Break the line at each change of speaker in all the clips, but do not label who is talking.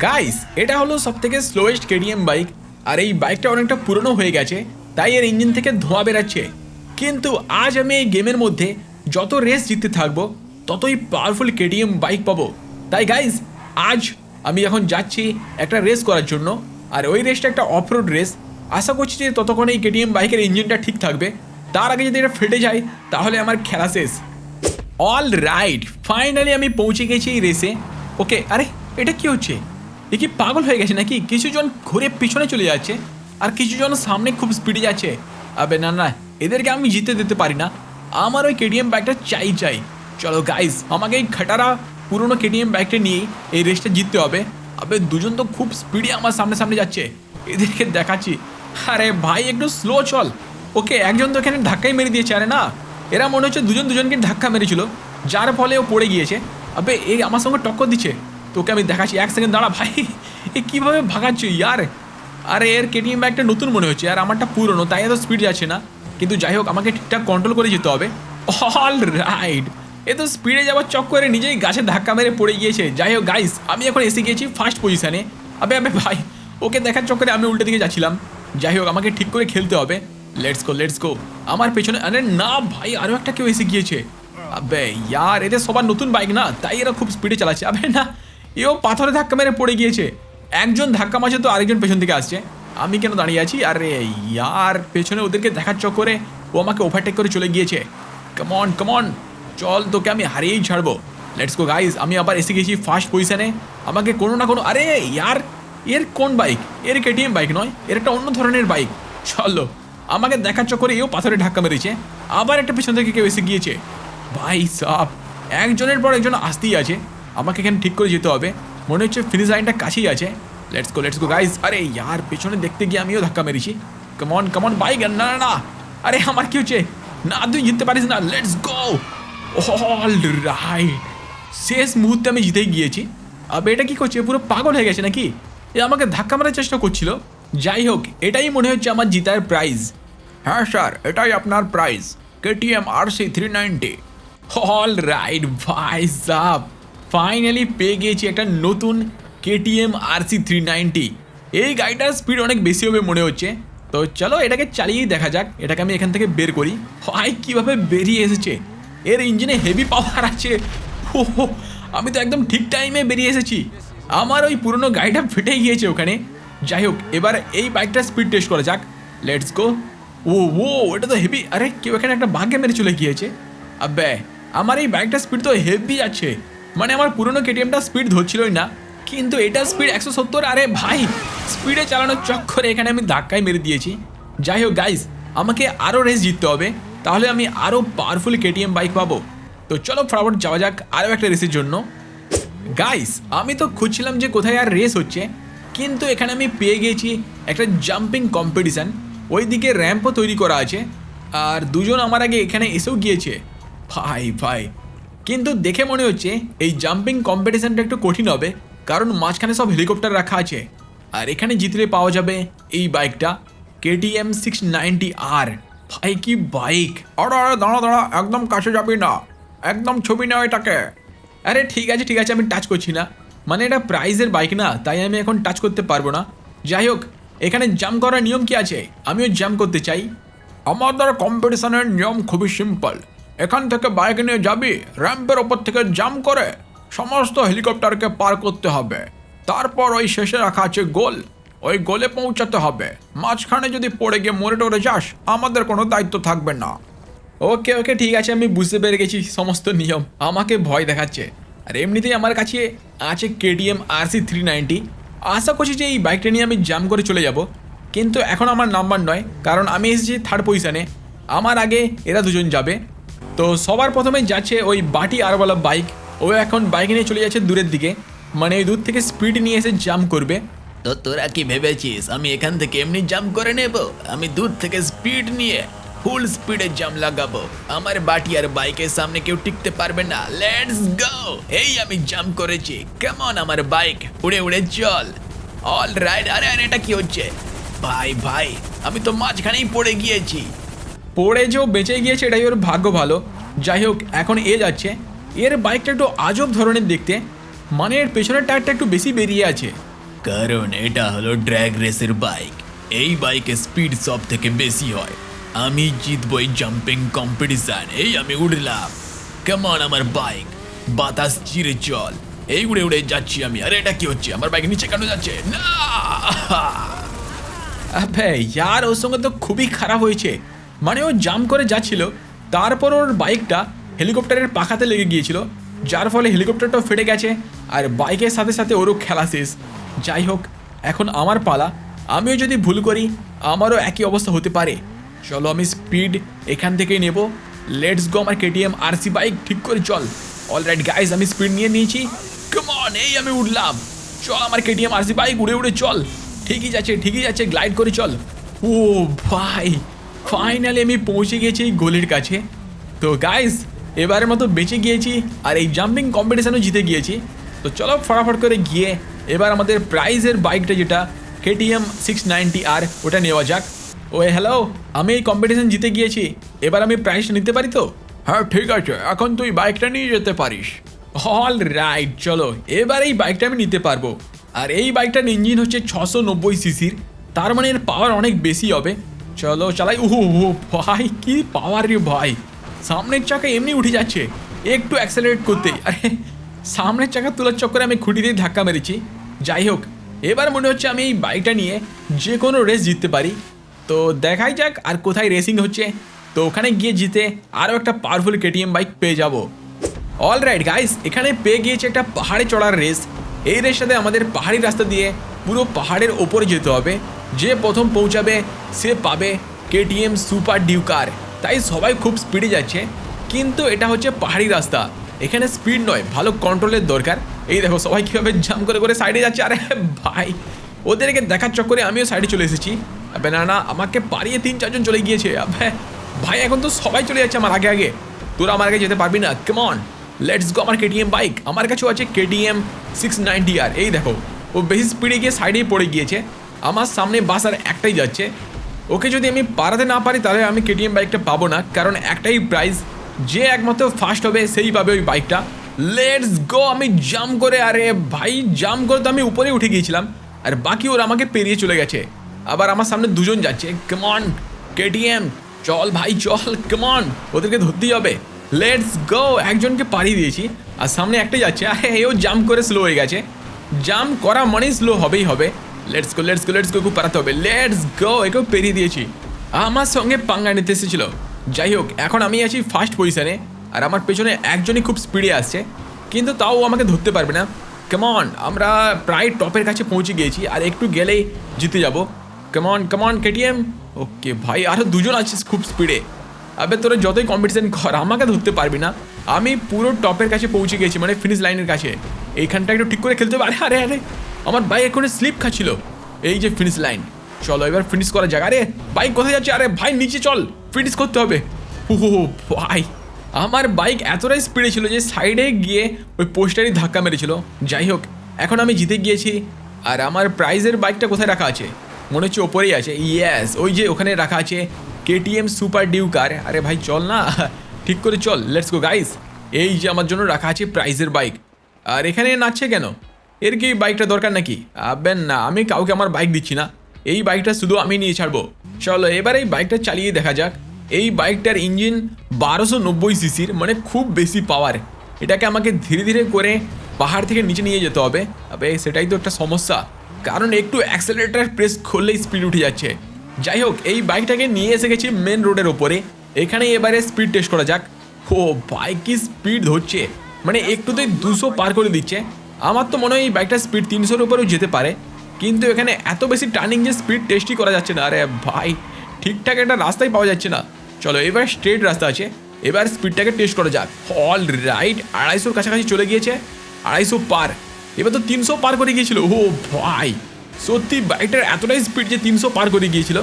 Guys এটা হলো সব থেকে স্লোয়েস্ট কেডিএম বাইক আর এই বাইকটা অনেকটা পুরনো হয়ে গেছে, তাই এর ইঞ্জিন থেকে ধোঁয়া বেরাচ্ছে। কিন্তু আজ আমি এই গেমের মধ্যে যত রেস জিততে থাকব, ততই পাওয়ারফুল কেডিএম বাইক পাবো। তাই গাইস আজ আমি এখন যাচ্ছি একটা রেস করার জন্য, আর ওই রেসটা একটা অফ রোড রেস আশা করছি যে ততক্ষণ এই কেটিএম বাইকের ইঞ্জিনটা ঠিক থাকবে। তার আগে যদি এটা ফেটে যায়, তাহলে আমার খেলা শেষ। অল রাইট ফাইনালি আমি পৌঁছে গেছি এই রেসে ওকে আরে, এটা কি হচ্ছে? এ কি পাগল হয়ে গেছে নাকি? কিছুজন ঘুরে পিছনে চলে যাচ্ছে আর কিছুজন সামনে খুব স্পিডে যাচ্ছে। আবে না না, এদেরকে আমি জিতে দিতে পারি না। আমার ওই কেটিএম ব্যাগটা চাই চাই। চলো গাইস আমাকে এই খাটারা পুরোনো কেটিএম ব্যাগটা নিয়ে এই রেসটা জিততে হবে। আবে দুজন তো খুব স্পিডে আমার সামনে সামনে যাচ্ছে। এদেরকে দেখাচ্ছি। আরে ভাই, একটু স্লো চল। ওকে, একজন তো এখানে ধাক্কাই মেরে দিয়েছে, আরে না। এরা মনে হচ্ছে দুজন দুজনকে ধাক্কা মেরেছিল। যার ফলে ও পড়ে গিয়েছে। আবে এই আমার সঙ্গে টক্কর দিচ্ছে। তোকে আমি দেখাচ্ছি। এক সেকেন্ড দাঁড়া ভাই। এ কীভাবে ভাগাচ্ছ? ইয়ার, আরে এর কেটিএম ব্যাগটা নতুন মনে হচ্ছে। আর আমারটা পুরনো, তাই এত স্পিড যাচ্ছে না। কিন্তু যাই হোক, আমাকে ঠিকঠাক কন্ট্রোল করে যেতে হবে। অল রাইট এ তো স্পিডে যাওয়ার চক্করে নিজেই গাছে ধাক্কা মেরে পড়ে গিয়েছে। যাই হোক গাইস আমি এখন এসে গিয়েছি ফার্স্ট পজিশনে আবে আবে, ভাই, ওকে দেখার চক্করে আমি উল্টো দিকে যাচ্ছিলাম। যাই হোক, আমাকে ঠিক করে খেলতে হবে। লেটস গো লেটস গো আমার পেছনে, আরে না ভাই আরও একটা কেউ এসে গিয়েছে। আবে, ইয়ার, এদের সবার নতুন বাইক না, তাই এরা খুব স্পিডে চালাচ্ছে। আবে, না এও পাথরে ধাক্কা মেরে পড়ে গিয়েছে। একজন ধাক্কা মারছে তো আরেকজন পেছন থেকে আসছে। আমি কেন দাঁড়িয়ে আছি? আরে ইয়ার, পেছনে ওদেরকে দেখার চক্করে ও আমাকে ওভারটেক করে চলে গিয়েছে। কমন কমন চল তোকে আমি হারিয়েই ছাড়বো। লেটস গো গাইজ আমি আবার এসে গেছি ফার্স্ট পজিশনে আমাকে কোনো না কোনো, আরে ইয়ার, এর কোন বাইক এর কেটিএম বাইক নয়, এর একটা অন্য ধরনের বাইক চলো, আমাকে দেখার চক্করে এও পাথরে ধাক্কা মেরেছে। আবার একটা পেছন থেকে কেউ এসে গিয়েছে। ভাই সাপ একজনের পর একজন আসতেই আছে। আমাকে এখানে ঠিক করে যেতে হবে। মনে হচ্ছে ফিনিশ লাইনটা কাছেই আছে। Let's go let's go guys আরে ইয়ার, পেছনে দেখতে গিয়ে আমিও ধাক্কা মেরেছি। কমন কমন বাইক না না না। আরে আমার কি হচ্ছে? না, তুই জিততে পারিস না। লেটস গো অল রাইট শেষ মুহূর্তে আমি জিতেই গিয়েছি। আবে, এটা কি করছে? পুরো পাগল হয়ে গেছে নাকি? এ আমাকে ধাক্কা মারার চেষ্টা করছিল। যাই হোক, এটাই মনে হচ্ছে আমার জিতার প্রাইজ হ্যাঁ স্যার এটাই আপনার prize KTM R C three ninety all right ভাই সাব ফাইনালি পেয়ে গিয়েছি একটা নতুন KTM R C three ninety এই গাড়িটার স্পিড অনেক বেশি হবে মনে হচ্ছে। তো চলো এটাকে চালিয়েই দেখা যাক। এটাকে আমি এখান থেকে বের করি। ভাই কীভাবে বেরিয়ে এসেছে। এর ইঞ্জিনে হেভি পাওয়ার আছে। হো, আমি তো একদম ঠিক টাইমে বেরিয়ে এসেছি। আমার ওই পুরনো গাড়িটা ফেটে গিয়েছে ওখানে। যাই হোক এবার এই বাইকটার স্পিড টেস্ট করা যাক। লেটস গো ও ও এটা তো হেভি আরে কেউ এখানে একটা বাঘে মেরে চলে গিয়েছে। আবে আমার এই বাইকটার স্পিড তো হেভি আছে। মানে আমার পুরনো কেটিএমটা স্পিড ধরছিলই না, কিন্তু এটা স্পিড একশো সত্তর, আরে ভাই স্পিডে চালানোর চক্করে এখানে আমি ধাক্কায় মেরে দিয়েছি। যাই হোক গাইস আমাকে আরও রেস জিততে হবে, তাহলে আমি আরও পাওয়ারফুল কেটিএম বাইক পাবো। তো চলো ফটাফট যাওয়া যাক আরও একটা রেসের জন্য। গাইস আমি তো খুঁজছিলাম যে কোথায় আর রেস হচ্ছে, কিন্তু এখানে আমি পেয়ে গিয়েছি একটা জাম্পিং কম্পিটিশান ওইদিকে র্যাম্পও তৈরি করা আছে, আর দুজন আমার আগে এখানে এসেও গিয়েছে। ভাই ভাই কিন্তু দেখে মনে হচ্ছে এই জাম্পিং কম্পিটিশানটা একটু কঠিন হবে, কারণ মাঝখানে সব হেলিকপ্টার রাখা আছে। আর এখানে জিতলে পাওয়া যাবে এই বাইকটা কেটিএম সিক্স নাইনটি আর ভাই, কি বাইক আরে আরে, দাঁড়া দাঁড়া, একদম কাছে যাবি না। একদম ছবি নেওয়া এটাকে। আরে, ঠিক আছে ঠিক আছে, আমি টাচ করছি না। মানে এটা প্রাইজের বাইক না, তাই আমি এখন টাচ করতে পারব না। যাই হোক, এখানে জাম্প করার নিয়ম কি আছে? আমিও জাম্প করতে চাই। আমাদের কম্পিটিশনের নিয়ম খুবই সিম্পল এখান থেকে বাইক নিয়ে যাবি র্যাম্পের ওপর থেকে জাম্প করে সমস্ত হেলিকপ্টারকে পার করতে হবে। তারপর ওই শেষে রাখা আছে গোল। ওই গোলে পৌঁছাতে হবে। মাঝখানে যদি পড়ে গিয়ে মরে টরে যাস, আমাদের কোনো দায়িত্ব থাকবে না। ওকে ওকে, ঠিক আছে, আমি বুঝতে পেরে গেছি সমস্ত নিয়ম। আমাকে ভয় দেখাচ্ছে। আর এমনিতেই আমার কাছে আছে KTM R C three ninety আশা করছি যে এই বাইকটা নিয়ে আমি জাম করে চলে যাব। কিন্তু এখন আমার নাম্বার নয়, কারণ আমি এসেছি থার্ড পজিশানে আমার আগে এরা দুজন যাবে। তো সবার প্রথমে যাচ্ছে ওই বাটি আরওয়ালা বাইক। ও এখন বাইক নিয়ে চলে যাচ্ছে দূরের দিকে। মানে ওই দূর থেকে স্পিড নিয়ে এসে জাম্প করবে।
তো তোরা কি ভেবেছিস? আমি এখান থেকে এমনি জাম্প করে নেব? আমি দূর থেকে স্পিড নিয়ে ফুল স্পিডে জাম লাগাবো। আমার বাটি আর বাইকের সামনে কেউ টিকতে পারবে না। লেটস গো এই আমি জাম্প করেছি। কেমন আমার বাইক। উড়ে উড়ে, চল। অল রাইট আরে আরে, এটা কি হচ্ছে? ভাই ভাই, আমি তো মাঝখানেই পড়ে গিয়েছি।
পড়ে যেও বেঁচে গিয়েছে এটাই ওর ভাগ্য ভালো। যাই হোক এখন এ যাচ্ছে। এর বাইকটা একটু আজব ধরনের দেখতে। মানে এর পেছনের টায়ারটা একটু বেশি বেরিয়ে আছে।
কারণ এটা হলো ড্র্যাগ রেসের বাইক এই বাইকের স্পিড সব থেকে বেশি হয়। আমি জিতবো এই জাম্পিং কম্পিটিশন এই আমি উড়লাম। কেমন আমার বাইক বাতাস চিরে চল। এই উড়ে উড়ে যাচ্ছি আমি। আরে এটা কি হচ্ছে? আমার বাইক নিচে কেন যাচ্ছে? না!
আবে ইয়ার ওর সঙ্গে তো খুবই খারাপ হয়েছে। মানে ও জাম্প করে যাচ্ছিল তারপর ওর বাইকটা হেলিকপ্টারের পাখাতে লেগে গিয়েছিল, যার ফলে হেলিকপ্টারটাও ফেটে গেছে আর বাইকের সাথে সাথে ওরও খেলা শেষ। যাই হোক, এখন আমার পালা, আমিও যদি ভুল করি, আমারও একই অবস্থা হতে পারে। চলো আমি স্পিড এখান থেকেই নেব। লেটস গো আমার কেটিএম আরসি বাইক ঠিক করে চল। অলরাইট গাইজ আমি স্পিড নিয়ে নিয়েছি। কেমন এই আমি উঠলাম। চল আমার কেটিএম আরসি বাইক উড়ে উড়ে চল। ঠিকই যাচ্ছে ঠিকই যাচ্ছে গ্লাইড করে চল। ও ভাই। ফাইনালি আমি পৌঁছে গেছি এই গোলের কাছে। তো গাইস এবারের মতো বেঁচে গিয়েছি আর এই জাম্পিং কম্পিটিশানও জিতে গিয়েছি। তো চলো ফটাফট করে গিয়ে এবার আমাদের প্রাইজের বাইকটা যেটা কেটিএম সিক্স নাইনটি আর ওটা নেওয়া যাক। ও হ্যালো আমি এই কম্পিটিশান জিতে গিয়েছি। এবার আমি প্রাইজটা নিতে পারি তো? হ্যাঁ ঠিক আছে, এখন তুই বাইকটা নিয়ে যেতে পারিস। অল রাইট চলো, এবার এই বাইকটা আমি নিতে পারব। আর এই বাইকটার ইঞ্জিন হচ্ছে ছশো নব্বই সিসির তার মানে এর পাওয়ার অনেক বেশি হবে। চলো চালাই। উহু উহু, ভাই, কি পাওয়ার রে ভাই। সামনের চাকা এমনি উঠে যাচ্ছে। একটু অ্যাক্সেলারেট করতেই আরে, সামনের চাকা তোলার চক্করে আমি খুঁটি দিয়ে ধাক্কা মেরেছি। যাই হোক, এবার মনে হচ্ছে আমি এই বাইকটা নিয়ে যে কোনো রেস জিততে পারি। তো দেখাই যাক আর কোথায় রেসিং হচ্ছে। তো ওখানে গিয়ে জিতে আরও একটা পাওয়ারফুল কেটিএম বাইক পেয়ে যাব। অল রাইট গাইস এখানে পেয়ে গিয়েছে একটা পাহাড়ে চড়ার রেস এই রেসটাতে আমাদের পাহাড়ি রাস্তা দিয়ে পুরো পাহাড়ের ওপরে যেতে হবে। যে প্রথম পৌঁছাবে, সে পাবে কেটিএম সুপার ডিউকার তাই সবাই খুব স্পিডে যাচ্ছে। কিন্তু এটা হচ্ছে পাহাড়ি রাস্তা। এখানে স্পিড নয়, ভালো কন্ট্রোলের দরকার। এই দেখো, সবাই কীভাবে জাম করে করে সাইডে যাচ্ছে। আরে ভাই, ওদেরকে দেখার চক্করে আমিও সাইডে চলে এসেছি। না আমাকে পারিয়ে তিন, চারজন চলে গিয়েছে। ভাই, এখন তো সবাই চলে যাচ্ছে আমার আগে আগে। তোরা আমার আগে যেতে পারবি না। কেমন লেটস গো আমার কেটিএম বাইক আমার কাছেও আছে কেটিএম সিক্স নাইনটি আর এই দেখো, ও বেশি স্পিডে গিয়ে সাইডেই পড়ে গিয়েছে। আমার সামনে বাস আর একটাই যাচ্ছে। ওকে যদি আমি পারাতে না পারি, তাহলে আমি কেটিএম বাইকটা পাবো না। কারণ একটাই প্রাইস যে একমাত্র ফার্স্ট হবে, সেই পাবে ওই বাইকটা লেটস গো আমি জাম্প করে, আরে ভাই জাম্প করে তো আমি উপরে উঠে গিয়েছিলাম। আর বাকি ওরা আমাকে পেরিয়ে চলে গেছে। আবার আমার সামনে দুজন যাচ্ছে। কেমন কেটিএম চল ভাই, চল কেমন ওদেরকে ধরতেই হবে। লেটস গো একজনকে পাড়িয়ে দিয়েছি। আর সামনে একটাই যাচ্ছে। আরে এও জাম্প করে স্লো হয়ে গেছে। জাম্প করা মানেই স্লো হবেই হবে। Let's go let's go let's go খুব পারাতে হবে। লেটস গো একেও পেরিয়ে দিয়েছি। আমার সঙ্গে পাঙ্গা নিতে এসেছিল। যাই হোক, এখন আমি আছি ফার্স্ট পজিশনে আর আমার পেছনে একজনই খুব স্পিডে আসছে। কিন্তু তাও আমাকে ধরতে পারবে না। কেমন আমরা প্রায় টপের কাছে পৌঁছে গিয়েছি, আর একটু গেলেই জিতে যাব। কেমন কেমন কেটিএম ওকে ভাই আরও দুজন আছিস খুব স্পিডে আবে, তোরা যতই কম্পিটিশন কর, আমাকে ধরতে পারবি না। আমি পুরো টপের কাছে পৌঁছে গেছি মানে ফিনিশ লাইনের কাছে। এইখানটা একটু ঠিক করে খেলতে আরে আরে আরে। আমার বাইক এখানে স্লিপ খাচ্ছিল। এই যে ফিনিশ লাইন চলো এবার ফিনিশ করা যাক আরে, বাইক কোথায় যাচ্ছে? আরে ভাই, নিচে চল। ফিনিশ করতে হবে। ও ভাই, আমার বাইক এতটাই স্পিডে ছিল যে সাইডে গিয়ে ওই পোস্টারই ধাক্কা মেরেছিল। যাই হোক, এখন আমি জিতে গিয়েছি। আর আমার প্রাইজের বাইকটা কোথায় রাখা আছে? মনে হচ্ছে ওপরেই আছে। ইয়াস ওই যে ওখানে রাখা আছে কেটিএম সুপার ডিউকার আরে ভাই, চল না। ঠিক করে চল। লেটস গো গাইস এই যে আমার জন্য রাখা আছে প্রাইজের বাইক আর এখানে নাচছে কেন? এর কি বাইকটা দরকার নাকি? আবেন না, আমি কাউকে আমার বাইক দিচ্ছি না। এই বাইকটা শুধু আমি নিয়ে ছাড়বো। চলো, এবার এই বাইকটা চালিয়ে দেখা যাক। এই বাইকটার ইঞ্জিন বারোশো নব্বই সিসির মানে খুব বেশি পাওয়ার এটাকে আমাকে ধীরে ধীরে করে পাহাড় থেকে নিচে নিয়ে যেতে হবে। তবে সেটাই তো একটা সমস্যা। কারণ একটু অ্যাক্সেলেটার প্রেস করলেই স্পিড উঠে যাচ্ছে। যাই হোক, এই বাইকটাকে নিয়ে এসে গেছি মেন রোডের ওপরে এখানে এবারে স্পিড টেস্ট করা যাক। ও বাইক কি স্পিড ধরছে? মানে একটুতেই দুশো পার করে দিচ্ছে। আমার তো মনে হয় এই বাইকটার স্পিড তিনশোর উপরেও যেতে পারে। কিন্তু এখানে এত বেশি টার্নিং যে স্পিড টেস্টই করা যাচ্ছে না। আরে ভাই, ঠিকঠাক একটা রাস্তাই পাওয়া যাচ্ছে না। চলো, এবার স্ট্রেট রাস্তা আছে। এবার স্পিডটাকে টেস্ট করা যাক। অল রাইট আড়াইশোর কাছাকাছি চলে গিয়েছে। আড়াইশো পার। এবার তো তিনশো পার করে গিয়েছিল। ও ভাই, সত্যি বাইকটার এতটাই স্পিড যে তিনশো পার করে গিয়েছিল।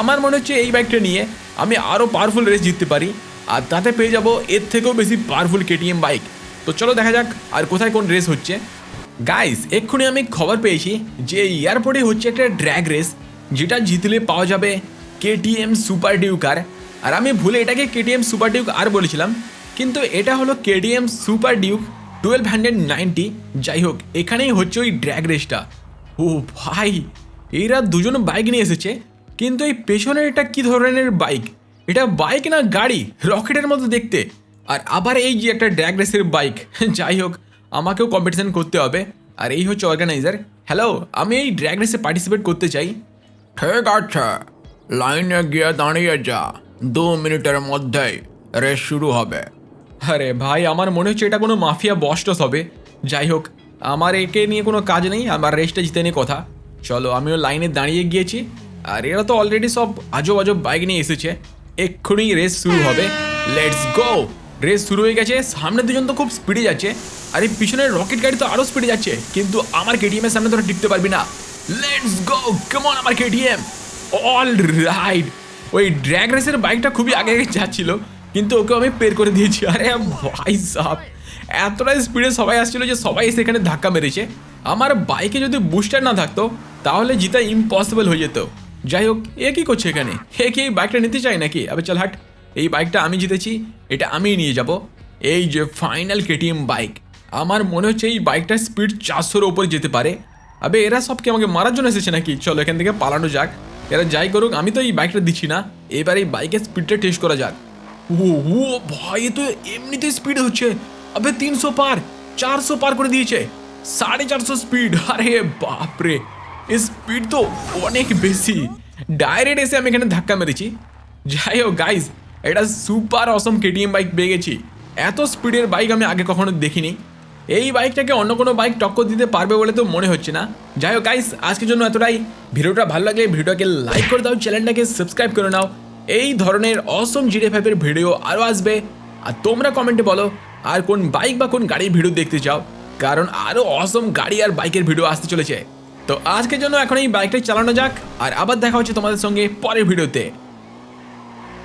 আমার মনে হচ্ছে এই বাইকটা নিয়ে আমি আরও পাওয়ারফুল রেস জিততে পারি। আর তাতে পেয়ে যাব এর থেকেও বেশি পাওয়ারফুল কেটিএম বাইক তো চলো দেখা যাক আর কোথায় কোন রেস হচ্ছে। গাইস এক্ষুনি আমি খবর পেয়েছি যে এয়ারপোর্টে হচ্ছে একটা ড্র্যাগ রেস যেটা জিতলে পাওয়া যাবে কেটিএম সুপার ডিউকার আর। আমি ভুলে এটাকে কেটিএম সুপার ডিউক আর বলেছিলাম, কিন্তু এটা হলো KTM super Duke twelve hundred ninety যাই হোক, এখানেই হচ্ছে ওই ড্র্যাগ রেসটা ও ভাই, এরা দুজন বাইক নিয়ে এসেছে, কিন্তু এই পেছনের এটা কী ধরনের বাইক এটা বাইক না গাড়ি? রকেটের মতো দেখতে। আর আবার এই যে একটা ড্র্যাগ রেসের বাইক যাই হোক আমাকেও কম্পিটিশন করতে হবে। আর এই হচ্ছে অর্গানাইজার হ্যালো আমি এই ড্র্যাগ রেসে পার্টিসিপেট করতে চাই।
ঠিক আছে। লাইনে গিয়ে দাঁড়িয়ে যা। দু মিনিটের মধ্যেই রেস শুরু হবে।
আরে ভাই আমার মনে হচ্ছে এটা কোনো মাফিয়া বস্টস হবে। যাই হোক আমার একে নিয়ে কোনো কাজ নেই আমার রেসটা জিতে নিয়ে কথা। চলো আমিও লাইনে দাঁড়িয়ে গিয়েছি। আর এরা তো অলরেডি সব আজব আজব বাইক নিয়ে এসেছে। এক্ষুনি রেস শুরু হবে। লেটস গো রেস শুরু হয়ে গেছে, সামনের দুজন তো খুব স্পিডে যাচ্ছে। আর এই পিছনের রকেট গাড়ি তো আরও স্পিডে যাচ্ছে, কিন্তু আমার কেটিএমের সামনে তোরা টিকতে পারবি না। লেটস গো কেমন আমার কেটিএম অল রাইড ওই ড্র্যাগ রেসের বাইকটা খুবই আগে আগে যাচ্ছিল, কিন্তু ওকে আমি পের করে দিয়েছি। আরে ভাই সাহ এতটাই স্পিডে সবাই আসছিল যে সবাই এসে এখানে ধাক্কা মেরেছে। আমার বাইকে যদি বুস্টার না থাকতো, তাহলে জিতা ইম্পসিবল হয়ে যেত। যাই হোক, এ কী করছে এখানে? এ কি বাইকটা নিতে চাই নাকি? আবে চল হাট। এই বাইকটা আমি জিতেছি, এটা আমিই নিয়ে যাব। এই যে ফাইনাল কেটিএম বাইক আমার মনে হচ্ছে এই বাইকটার স্পিড চারশোর ওপরে যেতে পারে। আবে, এরা সব কি আমাকে মারার জন্য এসেছে নাকি? চলো এখান থেকে পালানো যাক। এরা যাই করুক, আমি তো এই বাইকটা দিচ্ছি না। এবার এই বাইকের স্পিডটা টেস্ট করা যাক। ও ভাই তো এমনিতে স্পিড হচ্ছে। আবে, তিনশো পার, চারশো পার করে দিয়েছে। সাড়ে চারশো স্পিড আরে বাপরে। স্পিড তো অনেক বেশি। ডাইরেক্ট এসে আমি এখানে ধাক্কা মেরেছি। যাই হোক গাইজ এটা সুপার অসম কেটিএম বাইক পেয়ে গেছি। এত স্পিডের বাইক আমি আগে কখনো দেখিনি। এই বাইকটাকে অন্য কোনো বাইক টক্কর দিতে পারবে বলে তো মনে হচ্ছে না। যাই হোক গাইস আজকের জন্য এতটাই। ভিডিওটা ভালো লাগলে ভিডিওটাকে লাইক করে দাও চ্যানেলটাকে সাবস্ক্রাইব করে নাও। এই ধরনের অসম জিডে ফাইভের ভিডিও আরও আসবে। আর তোমরা কমেন্টে বলো, আর কোন বাইক বা কোন গাড়ির ভিডিও দেখতে চাও? কারণ আরও অসম গাড়ি আর বাইকের ভিডিও আসতে চলেছে। তো আজকের জন্য এখন এই বাইকটাই চালানো যাক, আর আবার দেখা হচ্ছে তোমাদের সঙ্গে পরের ভিডিওতে